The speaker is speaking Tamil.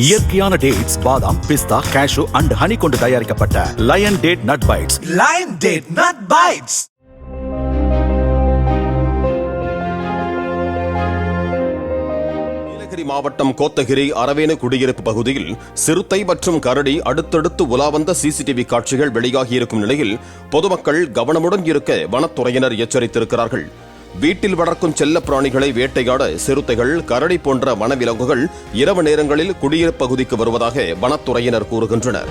இயற்கையான டேட்ஸ் பாதாம் பிஸ்தா கேஷு அண்ட் ஹனி கொண்டு தயாரிக்கப்பட்ட Lion Date Nut Bites Lion Date Nut Bites. Nilgiri மாவட்டம் கோத்தகிரி அரவேணு குடியிருப்பு பகுதியில் சிறுத்தை மற்றும் கரடி அடுத்தடுத்து உலா வந்த சிசிடிவி காட்சிகள் வெளியாகியிருக்கும் நிலையில் பொதுமக்கள் கவனமுடன் இருக்க வனத்துறையினர் எச்சரித்திருக்கிறார்கள் வீட்டில் வளர்க்கும் செல்ல பிராணிகளை வேட்டையாட சிறுத்தைகள் கரடி போன்ற வனவிலங்குகள் இரவு நேரங்களில் குடியிருப்பு பகுதிக்கு வருவதாக வனத்துறையினர் கூறுகின்றனர்.